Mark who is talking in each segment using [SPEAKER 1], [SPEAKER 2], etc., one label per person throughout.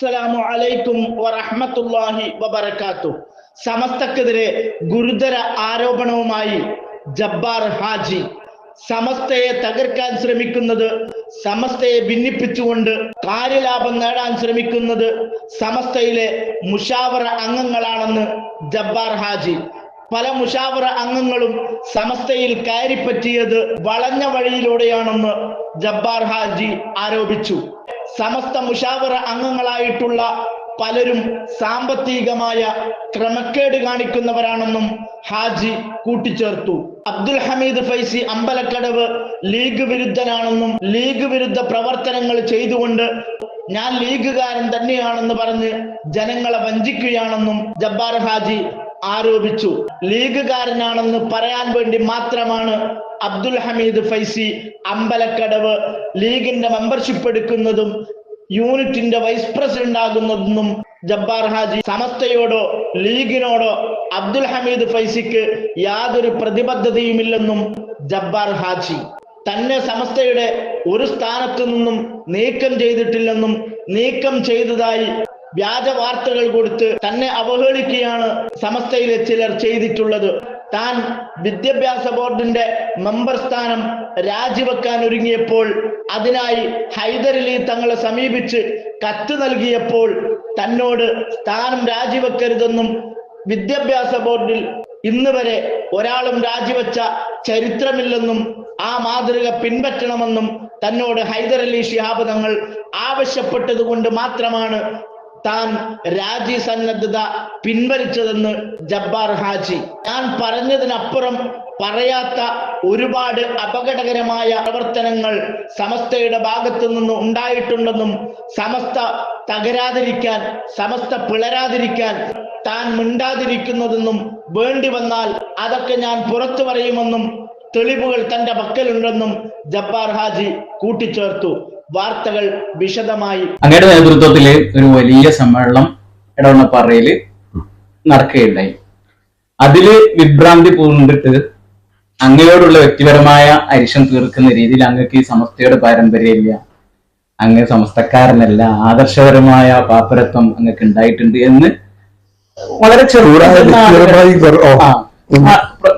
[SPEAKER 1] അസ്സലാമു അലൈക്കും വറഹ്മത്തുള്ളാഹി വബറകാത്തു സമസ്തക്കെതിരെ ഗുരുതര ആരോപണവുമായി ജബ്ബാർ ഹാജി. സമസ്തയെ തകർക്കാൻ ശ്രമിക്കുന്നത് സമസ്തയെ ഭിന്നിപ്പിച്ചുകൊണ്ട് കാര്യലാഭം നേടാൻ ശ്രമിക്കുന്നത് സമസ്തയിലെ മുഷാവറ അംഗങ്ങളാണെന്ന് ജബ്ബാർ ഹാജി. പല മുഷാവറ അംഗങ്ങളും സമസ്തയിൽ കയറിപ്പറ്റിയത് വളഞ്ഞ വഴിയിലൂടെയാണെന്ന് ജബ്ബാർ ഹാജി ആരോപിച്ചു. സമസ്ത മുഷാവറ അംഗങ്ങളായിട്ടുള്ള പലരും സാമ്പത്തികമായ ക്രമക്കേട് കാണിക്കുന്നവരാണെന്നും ഹാജി കൂട്ടിച്ചേർത്തു. അബ്ദുൽ ഹമീദ് ഫൈസി അമ്പലക്കടവ് ലീഗ് വിരുദ്ധനാണെന്നും ലീഗ് വിരുദ്ധ പ്രവർത്തനങ്ങൾ ചെയ്തുകൊണ്ട് ഞാൻ ലീഗുകാരൻ തന്നെയാണെന്ന് പറഞ്ഞ് ജനങ്ങളെ വഞ്ചിക്കുകയാണെന്നും ജബ്ബാർ ഹാജി ആരോപിച്ചു. ലീഗുകാരനാണെന്ന് പറയാൻ വേണ്ടി മാത്രമാണ് അബ്ദുൽ ഹമീദ് ഫൈസി അമ്പലക്കടവ് ലീഗിന്റെ മെമ്പർഷിപ്പ് എടുക്കുന്നതും യൂണിറ്റിന്റെ വൈസ് പ്രസിഡന്റ് ആകുന്നതെന്നും ജബ്ബാർ ഹാജി സമസ്തയോടോ ലീഗിനോടോ അബ്ദുൽ ഹമീദ് ഫൈസിക്ക് യാതൊരു പ്രതിബദ്ധതയുമില്ലെന്നും ജബ്ബാർ ഹാജി. തന്നെ സമസ്തയുടെ ഒരു സ്ഥാനത്തു നിന്നും നീക്കം ചെയ്തിട്ടില്ലെന്നും നീക്കം ചെയ്തതായി വ്യാജ വാർത്തകൾ കൊടുത്ത് തന്നെ അവഹേളിക്കുകയാണ് സമസ്തയിലെ ചിലർ ചെയ്തിട്ടുള്ളത്. താൻ വിദ്യാഭ്യാസ ബോർഡിന്റെ മെമ്പർ സ്ഥാനം രാജിവെക്കാൻ ഒരുങ്ങിയപ്പോൾ അതിനായി ഹൈദരലി തങ്ങളെ സമീപിച്ച് കത്ത് നൽകിയപ്പോൾ തന്നോട് സ്ഥാനം രാജിവെക്കരുതെന്നും വിദ്യാഭ്യാസ ബോർഡിൽ ഇന്ന് വരെ ഒരാളും രാജിവെച്ച ചരിത്രമില്ലെന്നും ആ മാതൃക പിൻപറ്റണമെന്നും തന്നോട് ഹൈദരലി ശിഹാബ് തങ്ങൾ ആവശ്യപ്പെട്ടത് കൊണ്ട് മാത്രമാണ് താൻ രാജി സന്നദ്ധത പിൻവലിച്ചതെന്ന് ജബ്ബാർ ഹാജി. ഞാൻ പറഞ്ഞതിനപ്പുറം പറയാത്ത ഒരുപാട് അപകടകരമായ പ്രവർത്തനങ്ങൾ സമസ്തയുടെ ഭാഗത്തു നിന്ന് ഉണ്ടായിട്ടുണ്ടെന്നും സമസ്ത തകരാതിരിക്കാൻ സമസ്ത പിളരാതിരിക്കാൻ താൻ മിണ്ടാതിരിക്കുന്നതെന്നും വേണ്ടി വന്നാൽ അതൊക്കെ ഞാൻ പുറത്തു പറയുമെന്നും തെളിവുകൾ തന്റെ പക്കലുണ്ടെന്നും ജബ്ബാർ ഹാജി കൂട്ടിച്ചേർത്തു. വാർത്തകൾ വിശദമായി
[SPEAKER 2] അങ്ങയുടെ നേതൃത്വത്തിൽ ഒരു വലിയ സമ്മേളനം ഇടവണ്ണപ്പാറയിൽ നടക്കുകയുണ്ടായി. അതിൽ വിഭ്രാന്തി പൂണ്ടിട്ട് അങ്ങയോടുള്ള വ്യക്തിപരമായ അരിശം തീർക്കുന്ന രീതിയിൽ അങ്ങക്ക് ഈ സമസ്തയുടെ പാരമ്പര്യമില്ല. അങ്ങ് സമസ്തക്കാരനല്ല ആദർശപരമായ പാപ്പരത്വം അങ്ങക്ക് ഉണ്ടായിട്ടുണ്ട് എന്ന് വളരെ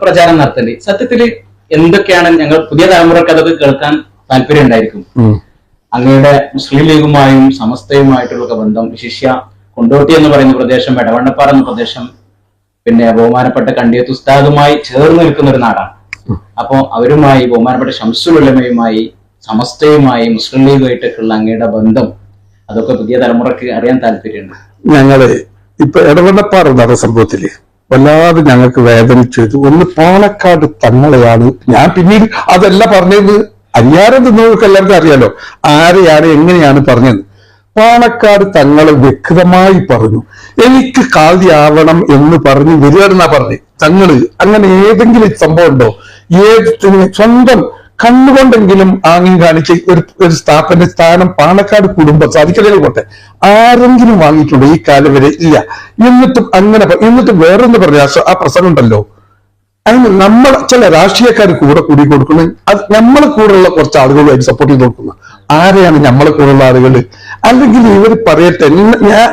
[SPEAKER 2] പ്രചാരം നടത്തേണ്ടി സത്യത്തിൽ എന്തൊക്കെയാണ് ഞങ്ങൾ പുതിയ തലമുറയ്ക്ക് അതൊക്കെ കേൾക്കാൻ താല്പര്യം ഉണ്ടായിരിക്കും. അങ്ങയുടെ മുസ്ലിം ലീഗുമായും സമസ്തയുമായിട്ടുള്ള ബന്ധം ശിഷ്യ കൊണ്ടോട്ടി എന്ന് പറയുന്ന പ്രദേശം എടവണ്ണപ്പാറ എന്ന പ്രദേശം പിന്നെ ബഹുമാനപ്പെട്ട കണ്ടിയത്ത് ഉസ്താദുമായി ചേർന്ന് നിൽക്കുന്ന ഒരു നാടാണ്. അപ്പോ അവരുമായി ബഹുമാനപ്പെട്ട ഷംസുലുലമയുമായി സമസ്തയുമായി മുസ്ലിം ലീഗുമായിട്ടൊക്കെയുള്ള അങ്ങയുടെ ബന്ധം അതൊക്കെ പുതിയ തലമുറയ്ക്ക് അറിയാൻ താല്പര്യമുണ്ട്.
[SPEAKER 3] ഞങ്ങൾ ഇപ്പൊ ഇടവണ്ണപ്പാറ നടന്ന സംഭവത്തിൽ വല്ലാതെ ഞങ്ങൾക്ക് വേദനിച്ചു. ഒന്ന് പാലക്കാട് തങ്ങളെയാണ്. ഞാൻ പിന്നീട് അതല്ല പറഞ്ഞത്. അന്യാരം തിന്നവർക്ക് എല്ലാവർക്കും അറിയാലോ ആരെയാണ് എങ്ങനെയാണ് പറഞ്ഞത്? പാണക്കാട് തങ്ങൾ വ്യക്തമായി പറഞ്ഞു എനിക്ക് കാതിയാവണം എന്ന് പറഞ്ഞ് വരികയെന്നാ പറഞ്ഞു? തങ്ങൾ അങ്ങനെ ഏതെങ്കിലും സംഭവം ഉണ്ടോ? ഏത് സ്വന്തം കണ്ണുകൊണ്ടെങ്കിലും ആംഗ്യം കാണിച്ച് ഒരു ഒരു സ്ഥാപന സ്ഥാനം പാണക്കാട് കുടുംബം സാധിക്കലേ പോട്ടെ. ആരെങ്കിലും വാങ്ങിയിട്ടുണ്ടോ? ഈ കാലം വരെ ഇല്ല. എന്നിട്ടും അങ്ങനെ എന്നിട്ടും വേറൊന്ന് പറഞ്ഞ ആ പ്രസംഗം ഉണ്ടല്ലോ. അതിന് നമ്മൾ ചില രാഷ്ട്രീയക്കാർ കൂടെ കൂടി കൊടുക്കുന്നത് അത് നമ്മളെ കൂടെയുള്ള കുറച്ച് അതിന് സപ്പോർട്ട് ചെയ്ത് കൊടുക്കുന്നത്. ആരെയാണ് നമ്മളെ കൂടെയുള്ള ആളുകൾ അല്ലെങ്കിൽ ഇവർ പറയട്ടെ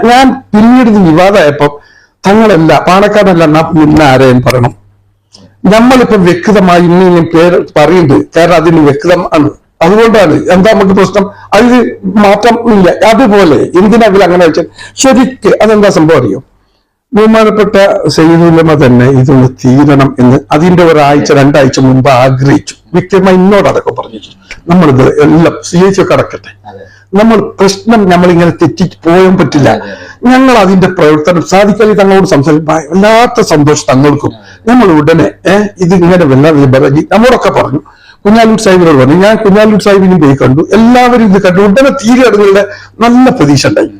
[SPEAKER 3] ഞാൻ- പിന്നീട് വിവാദമായപ്പോ തങ്ങളല്ല പാണക്കാടല്ല പിന്നെ ആരെയും പറയണം. നമ്മളിപ്പോ വ്യക്തമായി ഇന്ന് ഞാൻ പേര് പറയുന്നത് കാരണം അതിന് വ്യക്തമാണ് അതുകൊണ്ടാണ് എന്താ നമുക്ക് പ്രശ്നം? അതിൽ മാറ്റം ഇല്ല. അതുപോലെ എന്തിനാ അങ്ങനെ വെച്ചാൽ ശരിക്ക് അതെന്താ സംഭവം അറിയോ? ബഹുമാനപ്പെട്ട സയ്യിദുലമ തന്നെ ഇതൊന്ന് തീരണം എന്ന് അതിന്റെ ഒരാഴ്ച രണ്ടാഴ്ച മുമ്പ് ആഗ്രഹിച്ചു. വ്യക്തമായി ഇന്നോട് അതൊക്കെ പറഞ്ഞു. നമ്മളിത് എല്ലാം സ്വീകരിച്ചൊക്കെ അടക്കട്ടെ നമ്മൾ പ്രശ്നം നമ്മളിങ്ങനെ തെറ്റി പോയാൻ പറ്റില്ല. ഞങ്ങൾ അതിന്റെ പ്രവർത്തനം സാധിക്കാതെ തങ്ങളോട് സംസാരിക്കും വല്ലാത്ത സന്തോഷം തങ്ങൾക്കും. നമ്മൾ ഉടനെ ഇത് ഇങ്ങനെ വല്ലാതെ പറഞ്ഞ് നമ്മളൊക്കെ പറഞ്ഞു. കുഞ്ഞാലൂർ സാഹിബിനോട് പറഞ്ഞു ഞാൻ കുഞ്ഞാലൂർ സാഹിബിനും പോയി കണ്ടു. എല്ലാവരും ഇത് കണ്ടു. ഉടനെ തീരെ തീരെടുങ്ങളുടെ നല്ല പ്രതീക്ഷ ഉണ്ടായി.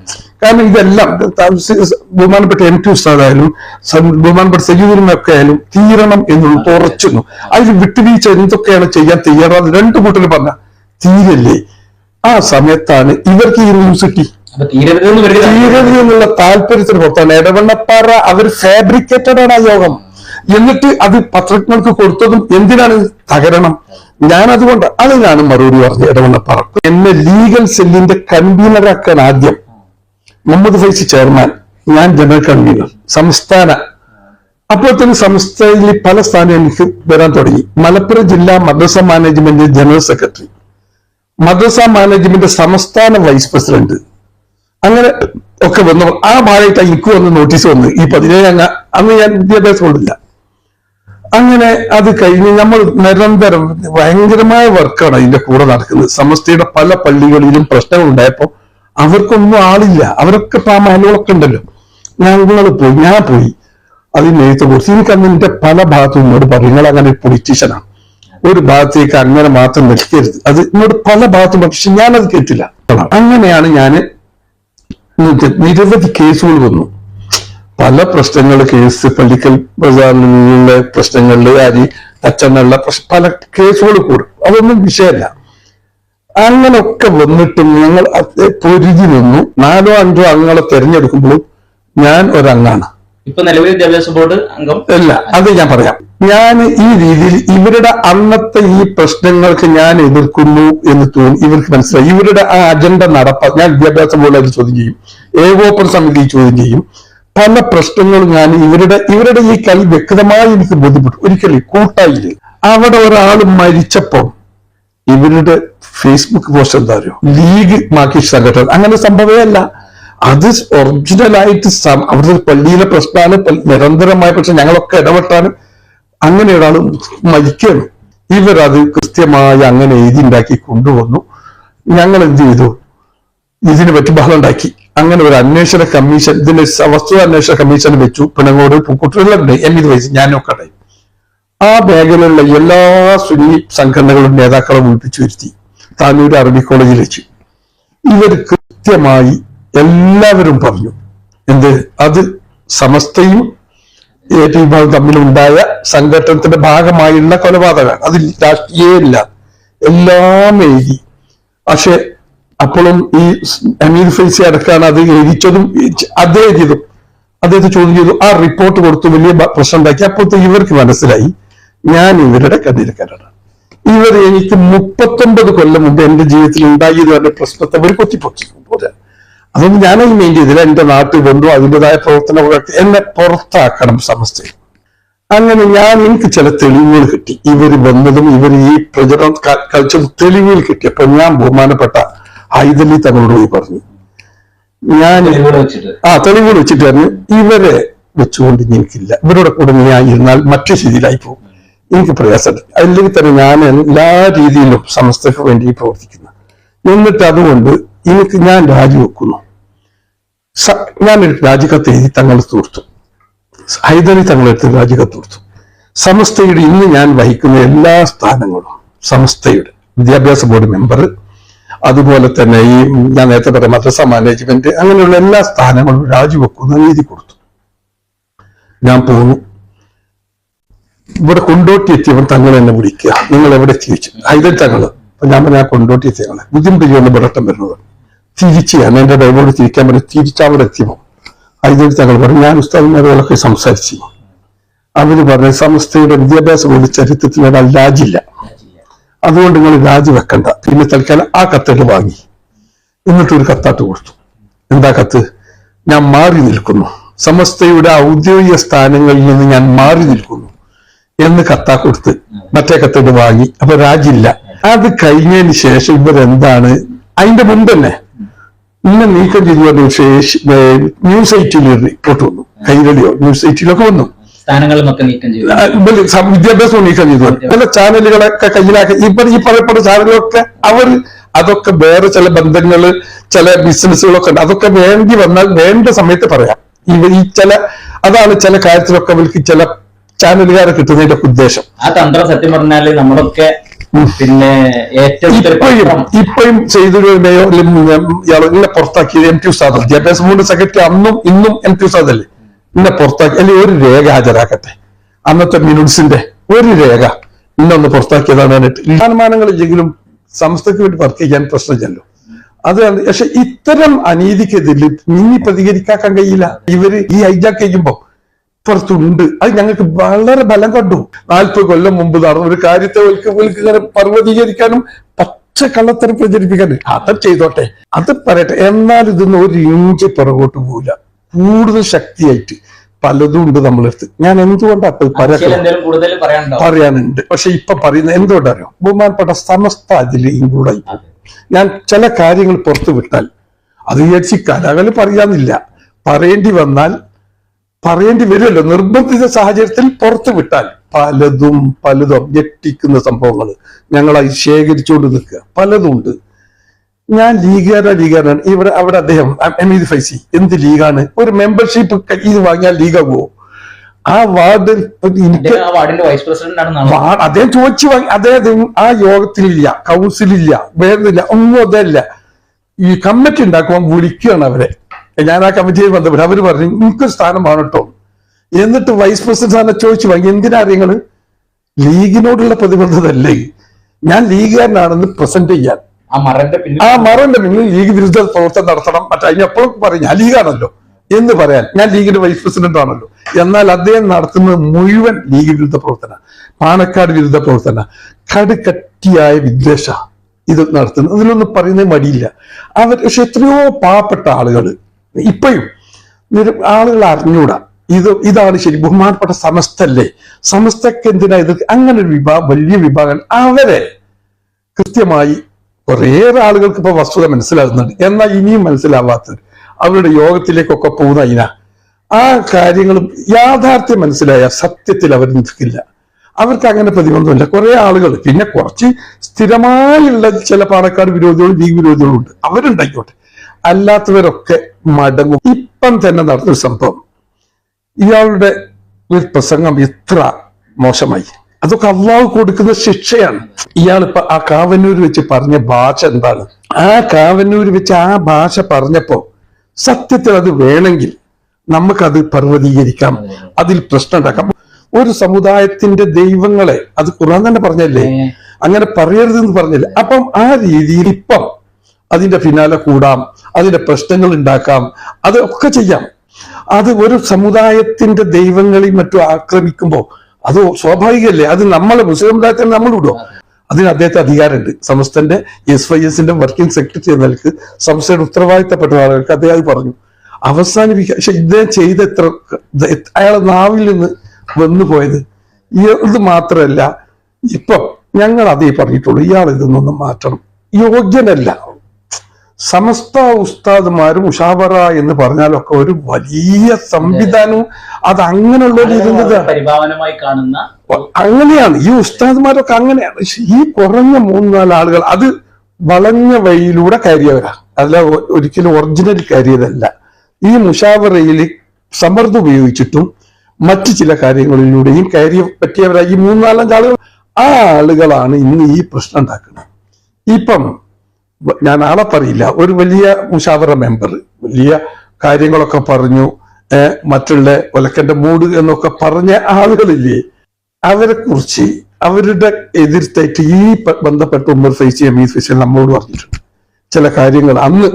[SPEAKER 3] കാരണം ഇതെല്ലാം ബഹുമാനപ്പെട്ട എം ടി ഉസ്താദായാലും ബഹുമാനപ്പെട്ട സജീവനൊക്കെ ആയാലും തീരണം എന്ന് ഉറച്ചിരുന്നു അതിൽ വിട്ടുവീഴ്ച എന്തൊക്കെയാണ് ചെയ്യാൻ തയ്യാറാന്ന് രണ്ടു കൂട്ടർ പറഞ്ഞ തീരല്ലേ? ആ സമയത്താണ് ഇവർക്ക് ഈ ന്യൂസ് കിട്ടി. തീരരുത് എന്നുള്ള താല്പര്യത്തിന് പുറത്താണ്. ഇടവണ്ണപ്പാറ അവർ ഫാബ്രിക്കേറ്റഡ് ആണ് ആ യോഗം. എന്നിട്ട് അത് പത്രങ്ങൾക്ക് കൊടുത്തതും എന്തിനാണ്? തകരണം. ഞാൻ അതുകൊണ്ട് അത് ഞാൻ മറുപടി പറഞ്ഞു ഇടവണ്ണപ്പാറ എന്നെ ലീഗൽ സെല്ലിന്റെ കൺവീനറാക്കാൻ ആദ്യം. മുഹമ്മദ് ഫൈസി ചെയർമാൻ ഞാൻ ജനറൽ കൺവീനർ സംസ്ഥാന. അപ്പോൾ തന്നെ സംസ്ഥാനത്തിൽ പല സ്ഥാനം എനിക്ക് വരാൻ തുടങ്ങി. മലപ്പുറം ജില്ലാ മദ്രസ മാനേജ്മെന്റ് ജനറൽ സെക്രട്ടറി മദ്രസ മാനേജ്മെന്റ് സംസ്ഥാന വൈസ് പ്രസിഡന്റ് അങ്ങനെ ഒക്കെ വന്നു. ആ ഭാഗമായിട്ട് എനിക്ക് വന്ന് നോട്ടീസ് വന്നു. ഈ പതിനേഴ് അന്ന് ഞാൻ വിദ്യാഭ്യാസം കൊണ്ടില്ല അങ്ങനെ അത് കഴിഞ്ഞ് നമ്മൾ നിരന്തരം ഭയങ്കരമായ വർക്കാണ് അതിന്റെ കൂടെ നടക്കുന്നത്. സമസ്തയുടെ പല പള്ളികളിലും പ്രശ്നങ്ങൾ ഉണ്ടായപ്പോ അവർക്കൊന്നും ആളില്ല. അവരൊക്കെ ഇപ്പൊ ആ മാനുകളൊക്കെ ഉണ്ടല്ലോ. ഞങ്ങൾ പോയി ഞാൻ പോയി. അതിന് നെയ്ത്ത് കുറിച്ച് എനിക്ക് അന്ന് പല ഭാഗത്തും എന്നോട് പറയും നിങ്ങൾ അങ്ങനെ പൊളിറ്റീഷ്യനാണ് ഒരു ഭാഗത്തേക്ക് അങ്ങനെ മാത്രം നിൽക്കരുത്. അത് എന്നോട് പല ഭാഗത്തും പക്ഷെ ഞാൻ അത് കേട്ടില്ല. അങ്ങനെയാണ് ഞാൻ നിരവധി കേസുകൾ വന്നു. പല പ്രശ്നങ്ങൾ കേസ് പള്ളിക്കൽ ബസാറിലെ പ്രശ്നങ്ങളിൽ അരി തച്ചെണ്ണ പല കേസുകൾ കൂടും. അതൊന്നും വിഷയമല്ല. അങ്ങനൊക്കെ വന്നിട്ടും ഞങ്ങൾ പൊരുതി നിന്നു. നാലോ അഞ്ചോ അംഗങ്ങളെ തെരഞ്ഞെടുക്കുമ്പോഴും ഞാൻ ഒരംഗാണ്.
[SPEAKER 2] ഇപ്പൊ നിലവിൽ വിദ്യാഭ്യാസ ബോർഡ് അംഗം?
[SPEAKER 3] അല്ല അത് ഞാൻ പറയാം. ഞാൻ ഈ രീതിയിൽ ഇവരുടെ അന്നത്തെ ഈ പ്രശ്നങ്ങൾക്ക് ഞാൻ എതിർക്കുന്നു എന്ന് തോന്നി. ഇവർക്ക് മനസ്സിലായി. ഇവരുടെ ആ അജണ്ട നടപ്പ ഞാൻ വിദ്യാഭ്യാസ ബോർഡിൽ ചോദ്യം ചെയ്യും. ഏകോപന സമിതി ചോദ്യം ചെയ്യും. പല പ്രശ്നങ്ങളും ഞാൻ ഇവരുടെ ഇവരുടെ ഈ കളി വ്യക്തമായി എനിക്ക് ബോധ്യപ്പെട്ടു. ഒരിക്കലും കൂട്ടായില്ല. അവിടെ ഒരാൾ മരിച്ചപ്പോ ഇവരുടെ ഫേസ്ബുക്ക് പോസ്റ്റ് എന്താ അറിയോ? ലീഗ് മാക്കി സംഘടന. അങ്ങനെ സംഭവമേ അല്ല അത് ഒറിജിനലായിട്ട് അവിടുത്തെ പള്ളിയിലെ പ്രശ്നമാണ് നിരന്തരമായ പ്രശ്നം ഞങ്ങളൊക്കെ ഇടപെട്ടാണ്. അങ്ങനെ ഒരാൾ മരിക്കണം. ഇവരത് കൃത്യമായി അങ്ങനെ എഴുതി ഉണ്ടാക്കി കൊണ്ടുവന്നു. ഞങ്ങൾ എന്ത് ചെയ്തു? ഇതിന് പറ്റി ബഹളം ഉണ്ടാക്കി. അങ്ങനെ ഒരു അന്വേഷണ കമ്മീഷൻ ഇതിന്റെ വസ്തു അന്വേഷണ കമ്മീഷൻ വെച്ചു. പിണങ്ങോട് കുട്ടികളുണ്ട് എം ഇത് വയസ്സ് ഞാനൊക്കെ ആ മേഖലയിലുള്ള എല്ലാ സുന്നി സംഘടനകളും നേതാക്കളെ വിളിപ്പിച്ചു വരുത്തി താനൂർ അറബി കോളേജിൽ വെച്ച്. ഇവർ കൃത്യമായി എല്ലാവരും പറഞ്ഞു. എന്ത്? അത് സമസ്തയും എ ടി വിഭാഗം തമ്മിലുണ്ടായ സംഘടനത്തിന്റെ ഭാഗമായുള്ള കൊലപാതകമാണ്. അതിൽ രാഷ്ട്രീയമില്ല. എല്ലാം എഴുതി. പക്ഷെ അപ്പോഴും ഈ അമീർ ഫൈസി അടക്കാണ് അത് എഴുതിച്ചതും അദ്ദേഹം എഴുതിയതും. അദ്ദേഹത്തെ ചോദ്യം ചെയ്തു ആ റിപ്പോർട്ട് കൊടുത്തു വലിയ പ്രശ്നം ഉണ്ടാക്കി. അപ്പോഴത്തെ ഇവർക്ക് മനസ്സിലായി ഞാൻ ഇവരുടെ കണ്ണിരക്കാരാണ് ഇവർ എനിക്ക് മുപ്പത്തൊമ്പത് കൊല്ലം മുമ്പ് എന്റെ ജീവിതത്തിൽ ഉണ്ടായത് പറഞ്ഞ പ്രശ്നത്തെ അവർ കൊത്തിപ്പൊക്കി പോരാ അതൊന്നും ഞാനത് മെയിൻ ചെയ്തില്ല. എന്റെ നാട്ടിൽ കൊണ്ടു അതിന്റെതായ പ്രവർത്തനങ്ങളൊക്കെ എന്നെ പുറത്താക്കണം സമസ്തയിൽ. അങ്ങനെ ഞാൻ എനിക്ക് ചില തെളിവുകൾ കിട്ടി. ഇവർ വന്നതും ഇവർ ഈ പ്രചരണം കളിച്ചതും തെളിവുകൾ കിട്ടിയപ്പോ ഞാൻ ബഹുമാനപ്പെട്ട ഹൈദലി തങ്ങളോട് പോയി പറഞ്ഞു. ഞാൻ ആ തെളിവുകൾ വെച്ചിട്ട് പറഞ്ഞു. ഇവരെ വെച്ചുകൊണ്ട് എനിക്കില്ല ഇവരുടെ കൂടെ ഞാൻ ഇരുന്നാൽ മറ്റു ശരിയിലായി പോകും. എനിക്ക് പ്രയാസമുണ്ട്. അല്ലെങ്കിൽ തന്നെ ഞാൻ എല്ലാ രീതിയിലും സമസ്തക്ക് വേണ്ടി പ്രവർത്തിക്കുന്നു. എന്നിട്ട് അതുകൊണ്ട് എനിക്ക് ഞാൻ രാജിവെക്കുന്നു. ഞാൻ രാജിക്കത്ത് എഴുതി തങ്ങൾ തീർത്തു. ഹൈദരി തങ്ങളെടുത്ത് രാജിക്കത്ത് തീർത്തു. സമസ്തയുടെ ഇന്ന് ഞാൻ വഹിക്കുന്ന എല്ലാ സ്ഥാനങ്ങളും സമസ്തയുടെ. വിദ്യാഭ്യാസ ബോർഡ് മെമ്പർ അതുപോലെ തന്നെ ഈ ഞാൻ നേരത്തെ പറഞ്ഞ മദ്രസ മാനേജ്മെന്റ് അങ്ങനെയുള്ള എല്ലാ സ്ഥാനങ്ങളും രാജിവെക്കുന്ന നീതി കൊടുത്തു. ഞാൻ പോന്നു. ഇവിടെ കൊണ്ടോട്ടി എത്തിയവർ തങ്ങൾ എന്നെ വിളിക്കുക. നിങ്ങൾ എവിടെ തിരിച്ചു അതിലെ തങ്ങൾ അപ്പൊ ഞാൻ പറഞ്ഞാൽ കൊണ്ടോട്ടി എത്തിയാണ് ബുദ്ധിമുട്ട് ചെയ്യുന്ന ബിടട്ടം വരുന്നത്. തിരിച്ച് ഞാൻ എന്റെ ഡ്രൈവറോട് തിരിക്കാൻ പറ്റും തിരിച്ചവിടെ എത്തിയപ്പോ ഹൈദർ തങ്ങൾ പറഞ്ഞു. ഞാൻ ഉസ്താദിനോടൊക്കെ സംസാരിച്ചു. അവർ പറഞ്ഞു സമസ്തയുടെ വിദ്യാഭ്യാസ ബോർഡ് ചരിത്രത്തിൽ ഒരാൾ രാജില്ല. അതുകൊണ്ട് നിങ്ങൾ രാജി വെക്കണ്ട. പിന്നെ തൽക്കാലം ആ കത്തുകൾ വാങ്ങി. എന്നിട്ട് ഒരു കത്താട്ട് കൊടുത്തു. എന്താ കത്ത്? ഞാൻ മാറി നിൽക്കുന്നു. സമസ്തയുടെ ഔദ്യോഗിക സ്ഥാനങ്ങളിൽ നിന്ന് ഞാൻ മാറി നിൽക്കുന്നു. എന്ന് കത്താ കൊടുത്ത് മറ്റേ കത്തോട് വാങ്ങി. അപ്പൊ രാജില്ല അത് കഴിഞ്ഞതിന് ശേഷം ഇവരെന്താണ്? അതിന്റെ മുമ്പ് തന്നെ ഇന്ന് നീക്കം ചെയ്തു പറഞ്ഞ ശേഷ- ഏ, ന്യൂസ് എയ്റ്റിൽ റിപ്പോർട്ട് വന്നു. കൈരളിയോ ന്യൂസ് എയ്റ്റിലൊക്കെ വന്നു. വിദ്യാഭ്യാസം നീക്കം ചെയ്തു. പല ചാനലുകളൊക്കെ കയ്യിലാക്കി. ഇവർ ഈ പറയപ്പെട്ട ചാനലുകളൊക്കെ അവർ അതൊക്കെ വേറെ ചില ബന്ധങ്ങൾ ചില ബിസിനസ്സുകളൊക്കെ ഉണ്ട്. അതൊക്കെ വേണ്ടി വന്നാൽ വേണ്ട സമയത്ത് പറയാം. ഇവർ ഈ ചില അതാണ് ചില കാര്യത്തിലൊക്കെ അവർക്ക് ചില ചാനലുകാരെ കിട്ടുന്നതിന്റെ ഉദ്ദേശം.
[SPEAKER 2] ആ തന്ത്രം സത്യം പറഞ്ഞാൽ നമ്മളൊക്കെ പിന്നെ ഏറ്റവും
[SPEAKER 3] ഇപ്പോഴും ഇപ്പോഴും ചെയ്തിരുന്നയോ ഇയാൾ ഇന്നെ പുറത്താക്കിയത് എം ടി ഉസ്താദ് വിദ്യാഭ്യാസ ബോർഡ് സെക്രട്ടറി അന്നും ഇന്നും എം ടി ഉസ്താദ് അല്ലേ? ഇന്നെ പുറത്താക്കി അല്ലെങ്കിൽ ഒരു രേഖ ഹാജരാക്കട്ടെ? അന്നത്തെ മിനുട്സിന്റെ ഒരു രേഖ ഇന്നൊന്ന് പുറത്താക്കിയതാണ് എന്നിട്ട് തീരുമാനങ്ങളില്ലെങ്കിലും സംസ്ഥയ്ക്ക് വേണ്ടി വർക്ക് ചെയ്യാൻ പ്രശ്നമില്ലല്ലോ അതാണ് പക്ഷെ ഇത്തരം അനീതിക്കെതിരിൽ ഇനി പ്രതികരിക്കാൻ കഴിയില്ല. ഇവർ ഈ ഹൈജാക്ക് ചെയ്യുമ്പോ പുറത്തുണ്ട് അത് ഞങ്ങൾക്ക് വളരെ ബലം കണ്ടു. നാൽപ്പത് കൊല്ലം മുമ്പ് നടന്ന ഒരു കാര്യത്തെ ഇങ്ങനെ പർവതീകരിക്കാനും പച്ച കള്ളത്തരം പ്രചരിപ്പിക്കാൻ അത് ചെയ്തോട്ടെ. അത് പറയട്ടെ. എന്നാൽ ഇതൊന്നും ഒരു ഇഞ്ച് പുറകോട്ട് പോവില്ല. കൂടുതൽ ശക്തിയായിട്ട് പലതും ഉണ്ട് നമ്മളെടുത്ത്. ഞാൻ എന്തുകൊണ്ടാ
[SPEAKER 2] പറയാനുണ്ടോ?
[SPEAKER 3] പക്ഷെ ഇപ്പൊ പറയുന്നത് എന്തുകൊണ്ടറിയോ ബഹുമാനപ്പെട്ട സമസ്ത അതിൽ
[SPEAKER 2] കൂടെ.
[SPEAKER 3] ഞാൻ ചില കാര്യങ്ങൾ പുറത്തു വിട്ടാൽ അത് വിചാരിച്ച് കലകൾ പറയാന്നില്ല. പറയേണ്ടി വന്നാൽ പറയേണ്ടി വരുമല്ലോ. നിർബന്ധിത സാഹചര്യത്തിൽ പുറത്തു വിട്ടാൽ പലതും പലതും ഞെട്ടിക്കുന്ന സംഭവങ്ങൾ ഞങ്ങളായി ശേഖരിച്ചുകൊണ്ട് നിൽക്കുക. പലതും ഉണ്ട് ഞാൻ ലീഗാരാ ലീഗാരാണ് ഇവിടെ അവിടെ അദ്ദേഹം അമീദ് ഫൈസി എന്ത് ലീഗാണ്? ഒരു മെമ്പർഷിപ്പ് ഇത് വാങ്ങിയാൽ ലീഗാകുമോ ആ വാർഡ് എനിക്ക്
[SPEAKER 2] വൈസ് പ്രസിഡന്റ്
[SPEAKER 3] അദ്ദേഹം ചോദിച്ചു വാങ്ങി അദ്ദേഹം ആ യോഗത്തിലില്ല കൗൺസിലില്ല വേറെ ഒന്നും അതല്ല. ഈ കമ്മിറ്റി ഉണ്ടാക്കുവാൻ വിളിക്കുകയാണ് അവരെ. ഞാൻ ആ കമ്മിറ്റിയിൽ ബന്ധപ്പെട്ട് അവർ പറഞ്ഞു എനിക്കൊരു സ്ഥാനം വേണം കേട്ടോ എന്നിട്ട് വൈസ് പ്രസിഡന്റ് സ്ഥാനം ചോദിച്ചു വാങ്ങി എന്തിനാ നിങ്ങൾ ലീഗിനോടുള്ള പ്രതിബദ്ധതല്ലേ ഞാൻ ലീഗുകാരനാണെന്ന് പ്രസന്റ് ചെയ്യാൻ.
[SPEAKER 2] ആ മറന്റെ പിന്നിൽ
[SPEAKER 3] ആ മറന്റെ പിന്നിൽ ലീഗ് വിരുദ്ധ പ്രവർത്തനം നടത്തണം. മറ്റേ അതിനെപ്പോഴും പറയും ഞാൻ ലീഗാണല്ലോ. എന്ന് പറയാൻ ഞാൻ ലീഗിന്റെ വൈസ് പ്രസിഡന്റ് ആണല്ലോ. എന്നാൽ അദ്ദേഹം നടത്തുന്നത് മുഴുവൻ ലീഗ് വിരുദ്ധ പ്രവർത്തന പാണക്കാട് വിരുദ്ധ പ്രവർത്തന കടുകട്ടിയായ വിദ്വേഷ ഇത് നടത്തുന്നത്. ഇതിലൊന്നും പറയുന്നത് മടിയില്ല. അവർ പക്ഷെ എത്രയോ പാവപ്പെട്ട ആളുകൾ ഇപ്പോഴും ആളുകൾ അറിഞ്ഞൂടാ ഇത് ഇതാണ് ശരി ബഹുമാനപ്പെട്ട സമസ്തല്ലേ? സമസ്തക്ക് എന്തിനാ ഇത്? അങ്ങനെ ഒരു വിഭാഗം വലിയ വിഭാഗം അവരെ കൃത്യമായി കുറേയേറെ ആളുകൾക്ക് ഇപ്പൊ വസ്തുത മനസ്സിലാകുന്നുണ്ട്. എന്നാൽ ഇനിയും മനസ്സിലാവാത്തത്? അവരുടെ യോഗത്തിലേക്കൊക്കെ പോകുന്ന അതിന ആ കാര്യങ്ങളും യാഥാർത്ഥ്യം മനസ്സിലായ സത്യത്തിൽ അവർ നിൽക്കില്ല. അവർക്ക് അങ്ങനെ പ്രതിബന്ധമില്ല. കുറെ ആളുകൾ പിന്നെ കുറച്ച് സ്ഥിരമായുള്ള ചില പാണക്കാട് വിരോധികളും ലീഗ് വിരോധികളും ഉണ്ട് അവരുണ്ടായിക്കോട്ടെ. അല്ലാത്തവരൊക്കെ മടങ്ങും. ഇപ്പം തന്നെ നടന്നൊരു സംഭവം. ഇയാളുടെ ഒരു പ്രസംഗം ഇത്ര മോശമായി. അതൊക്കെ അള്ളാഹു കൊടുക്കുന്ന ശിക്ഷയാണ്. ഇയാളിപ്പോ ആ കാവന്നൂർ വെച്ച് പറഞ്ഞ ഭാഷ എന്താണ്? ആ കാവന്നൂർ വെച്ച് ആ ഭാഷ പറഞ്ഞപ്പോ സത്യത്തിൽ അത് വേണമെങ്കിൽ നമുക്കത് പർവതീകരിക്കാം. അതിൽ പ്രശ്നം ഉണ്ടാക്കാം. ഒരു സമുദായത്തിന്റെ ദൈവങ്ങളെ അത് ഖുർആൻ തന്നെ പറഞ്ഞല്ലേ? അങ്ങനെ പറയരുതെന്ന് പറഞ്ഞില്ലേ? അപ്പം ആ രീതിയിൽ ഇപ്പം അതിന്റെ പിന്നാലെ കൂടാം. അതിന്റെ പ്രശ്നങ്ങൾ ഉണ്ടാക്കാം. അതൊക്കെ ചെയ്യാം. അത് ഒരു സമുദായത്തിന്റെ ദൈവങ്ങളെയും മറ്റും ആക്രമിക്കുമ്പോ അത് സ്വാഭാവികല്ലേ? അത് നമ്മളെ മുസ്ലിം സമുദായത്തിന് നമ്മൾ വിടുമോ അതിന് അദ്ദേഹത്തെ അധികാരമുണ്ട്. സമസ്തന്റെ എസ് വൈ എസിന്റെ വർക്കിംഗ് സെക്രട്ടറി എന്ന നിലയ്ക്ക് സംസ്ഥയുടെ ഉത്തരവാദിത്തപ്പെട്ട ആളുകൾക്ക് അദ്ദേഹം പറഞ്ഞു. അവസാനിപ്പിക്കുക പക്ഷെ ഇദ്ദേഹം ചെയ്ത എത്ര അയാളെ നാവിൽ നിന്ന് വന്നു പോയത് ഇത് മാത്രമല്ല ഇപ്പം ഞങ്ങൾ അതേ പറഞ്ഞിട്ടുള്ളൂ. ഇയാൾ ഇതൊന്നും മാറ്റണം. യോഗ്യനല്ല. സമസ്ത ഉസ്താദ്മാരും ഉഷാബറ എന്ന് പറഞ്ഞാലൊക്കെ ഒരു വലിയ സംവിധാനവും അത് അങ്ങനെയുള്ള ഒരു ഇരുന്നത്
[SPEAKER 2] പരിഭാവനമായി കാണുന്ന
[SPEAKER 3] അങ്ങനെയാണ്. ഈ ഉസ്താദ്മാരൊക്കെ അങ്ങനെയാണ് ഈ കുറഞ്ഞ മൂന്നാൽ നാല് ആളുകൾ അത് വളഞ്ഞ വഴിയിലൂടെ കയറിയവരാ. അല്ല ഒരിക്കലും ഒറിജിനൽ കയറിയതല്ല. ഈ മുഷാവറയിൽ സമ്മർദ്ദം ഉപയോഗിച്ചിട്ടും മറ്റു ചില കാര്യങ്ങളിലൂടെയും കയറി പറ്റിയവരായി ഈ മൂന്നാലഞ്ച് ആളുകൾ. ആ ആളുകളാണ് ഇന്ന് ഈ പ്രശ്നം ഉണ്ടാക്കുന്നത്. ഇപ്പം ഞാൻ ആളെ പറയില്ല. ഒരു വലിയ മുഷാവറ മെമ്പർ വലിയ കാര്യങ്ങളൊക്കെ പറഞ്ഞു മറ്റുള്ള ഒലക്കന്റെ മൂട് എന്നൊക്കെ പറഞ്ഞ ആളുകളില്ലേ അവരെ കുറിച്ച് അവരുടെ എതിർത്തായിട്ട് ഈ ബന്ധപ്പെട്ട ഉമ്മർ ഫൈസി അമീസ് ഫൈസി നമ്മളോട് പറഞ്ഞിട്ടുണ്ട്. ചില കാര്യങ്ങൾ അന്ന്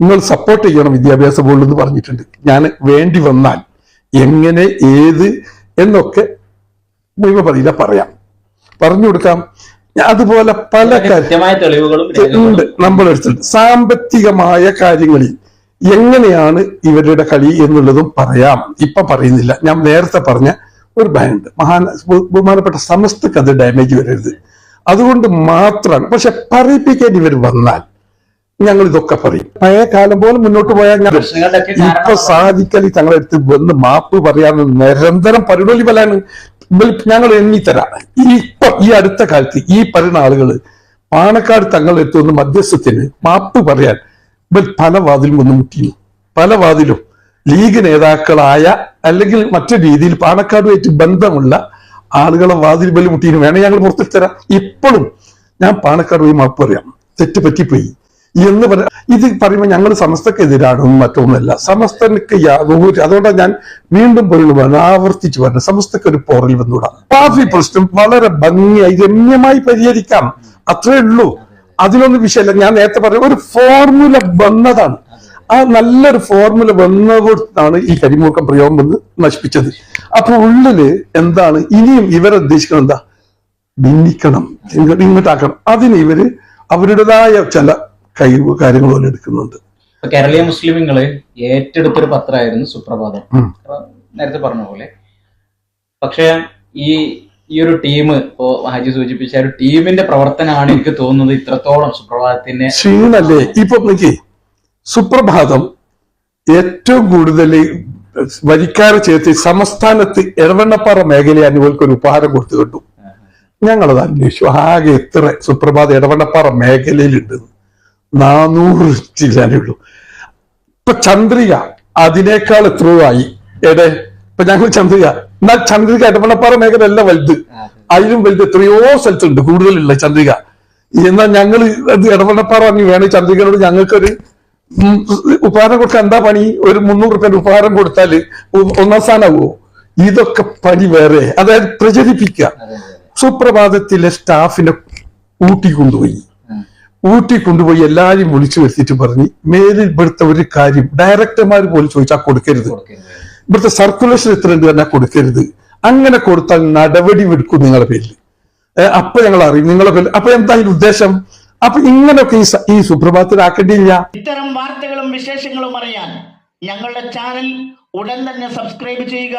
[SPEAKER 3] നിങ്ങൾ സപ്പോർട്ട് ചെയ്യണം വിദ്യാഭ്യാസ ബോർഡിൽ എന്ന് പറഞ്ഞിട്ടുണ്ട്. ഞാൻ വേണ്ടി വന്നാൽ എങ്ങനെ ഏത് എന്നൊക്കെ മുഴുവൻ പറയില്ല പറയാം. പറഞ്ഞു കൊടുക്കാം. അതുപോലെ പല
[SPEAKER 2] തെളിവുകളും
[SPEAKER 3] ഉണ്ട്. നമ്മൾ എടുത്തിട്ടുണ്ട്. സാമ്പത്തികമായ കാര്യങ്ങളിൽ എങ്ങനെയാണ് ഇവരുടെ കളി എന്നുള്ളതും പറയാം. ഇപ്പൊ പറയുന്നില്ല. ഞാൻ നേരത്തെ പറഞ്ഞ ഒരു ബാൻഡ് മഹാന ബഹുമാനപ്പെട്ട സമസ്തക്ക് അത് ഡാമേജ് വരരുത്. അതുകൊണ്ട് മാത്രമാണ്. പക്ഷെ പറയിപ്പിക്കാൻ ഇവർ വന്നാൽ ഞങ്ങൾ ഇതൊക്കെ പറയും. പഴയ കാലം പോലെ മുന്നോട്ട് പോയാൽ ഞാൻ ഇപ്പൊ സാധിക്കലി തങ്ങളുടെ അടുത്ത് വന്ന് മാപ്പ് പറയാൻ നിരന്തരം പരിണോലി പലാണ്. ഞങ്ങൾ എണ്ണിത്തരാം ഇപ്പൊ ഈ അടുത്ത കാലത്ത് ഈ പറയുന്ന ആളുകൾ പാണക്കാട് തങ്ങൾ എത്തുന്ന മധ്യസ്ഥത്തിന് മാപ്പ് പറയാൻ പല വാതിലും ഒന്ന് മുട്ടിയിരുന്നു. പല വാതിലും ലീഗ് നേതാക്കളായ അല്ലെങ്കിൽ മറ്റു രീതിയിൽ പാണക്കാടുമായിട്ട് ബന്ധമുള്ള ആളുകളെ വാതിൽ ബലി മുട്ടിയിരുന്നു. വേണേ ഞങ്ങൾ പുറത്തു തരാം. ഇപ്പോഴും ഞാൻ പാണക്കാട് പോയി മാപ്പ് പറയാം. തെറ്റ് പറ്റിപ്പോയി. എന്ന് പറ ഇത് പറയുമ്പോൾ ഞങ്ങൾ സമസ്തക്കെതിരാണ് മറ്റൊന്നുമല്ല. സമസ്തക്ക് യാതൊരു അതുകൊണ്ടാണ് ഞാൻ വീണ്ടും പറയുന്നു പറഞ്ഞു ആവർത്തിച്ചു പറഞ്ഞു സമസ്തക്ക് ഒരു പോറൽ വന്നുകൂടാ. പാർട്ടി പ്രശ്നം വളരെ ഭംഗിയായി രമ്യമായി പരിഹരിക്കാം. അത്രേ ഉള്ളൂ. അതിനൊന്നും വിഷയമല്ല. ഞാൻ നേരത്തെ പറഞ്ഞ ഒരു ഫോർമുല വന്നതാണ്. ആ നല്ലൊരു ഫോർമുല വന്നതാണ് ഈ കരിമൂർക്കം പ്രയോഗം വന്ന് നശിപ്പിച്ചത്. അപ്പൊ ഉള്ളിൽ എന്താണ്? ഇനിയും ഇവരെ ഉദ്ദേശിക്കുന്നത് എന്താ? ഭിന്നിക്കണം. ഇങ്ങോട്ട് ഇങ്ങോട്ടാക്കണം. അതിന് ഇവർ അവരുടേതായ ചില കഴിവ് കാര്യങ്ങൾ പോലെ എടുക്കുന്നുണ്ട്.
[SPEAKER 2] കേരളീയ മുസ്ലിമുകൾ ഏറ്റെടുത്തൊരു പത്രമായിരുന്നു സുപ്രഭാതം. നേരത്തെ പറഞ്ഞ പോലെ. പക്ഷേ ഈ ഈ ഒരു ടീം ഇപ്പോ ഹാജി സൂചിപ്പിച്ച ഒരു ടീമിന്റെ പ്രവർത്തനമാണ് എനിക്ക് തോന്നുന്നത് ഇത്രത്തോളം സുപ്രഭാതത്തിന്റെ
[SPEAKER 3] ക്ഷീണല്ലേ? ഇപ്പൊ നോക്കി സുപ്രഭാതം ഏറ്റവും കൂടുതൽ വരിക്കാറ് ചേർത്ത് സംസ്ഥാനത്ത് എടവണ്ണപ്പാറ മേഖലയെ അനുഭവിക്ക് ഒരു ഉപഹാരം കൊടുത്തു കിട്ടും ഞങ്ങളത് അന്വേഷിച്ചു. ആകെ എത്ര സുപ്രഭാതം എടവണ്ണപ്പാറ മേഖലയിലുണ്ട്. നാനൂറ് ചില്ലാനേ ഉള്ളൂ. ഇപ്പൊ ചന്ദ്രിക അതിനേക്കാൾ എത്രയോ ആയി. എടെ ഇപ്പൊ ഞങ്ങൾ ചന്ദ്രിക. എന്നാൽ ചന്ദ്രിക എടമണപ്പാറ മേഖല അല്ല വലുത് അതിലും വലുത് എത്രയോ സ്ഥലത്തുണ്ട്. കൂടുതലുള്ള ചന്ദ്രിക. എന്നാൽ ഞങ്ങൾ അത് ഇടപെടപ്പാറ പറഞ്ഞു വേണേ ചന്ദ്രികനോട് ഞങ്ങൾക്കൊരു ഉപഹാരം കൊടുക്കാൻ എന്താ പണി? ഒരു മുന്നൂറ് റുപ്യന്റെ ഉപഹാരം കൊടുത്താൽ ഒന്നാം സ്ഥാനമാവോ ഇതൊക്കെ പണി വേറെ. അതായത് പ്രചരിപ്പിക്കുക. സുപ്രഭാതത്തിലെ സ്റ്റാഫിനെ ഊട്ടി കൊണ്ടുപോയി ഊട്ടി കൊണ്ടുപോയി എല്ലാരും വിളിച്ചു വരുത്തിയിട്ട് പറഞ്ഞ് മേലിൽ ഇവിടുത്തെ ഒരു കാര്യം ഡയറക്ടർമാർ പോലും ചോദിച്ചാൽ കൊടുക്കരുത്. ഇവിടുത്തെ സർക്കുലേഷൻ എത്ര ഉണ്ട് തന്നെ കൊടുക്കരുത്. അങ്ങനെ കൊടുത്താൽ നടപടി എടുക്കും നിങ്ങളുടെ പേരിൽ അപ്പൊ ഞങ്ങൾ അറിയും നിങ്ങളെ പേരിൽ അപ്പൊ എന്താ ഇതിന്റെ ഉദ്ദേശം? അപ്പൊ ഇങ്ങനെയൊക്കെ ഈ സുപ്രഭാതത്തിലാക്കേണ്ടിയില്ല
[SPEAKER 1] ഇത്തരം വാർത്തകളും വിശേഷങ്ങളും അറിയാൻ ഞങ്ങളുടെ ചാനൽ ഉടൻ തന്നെ സബ്സ്ക്രൈബ് ചെയ്യുക.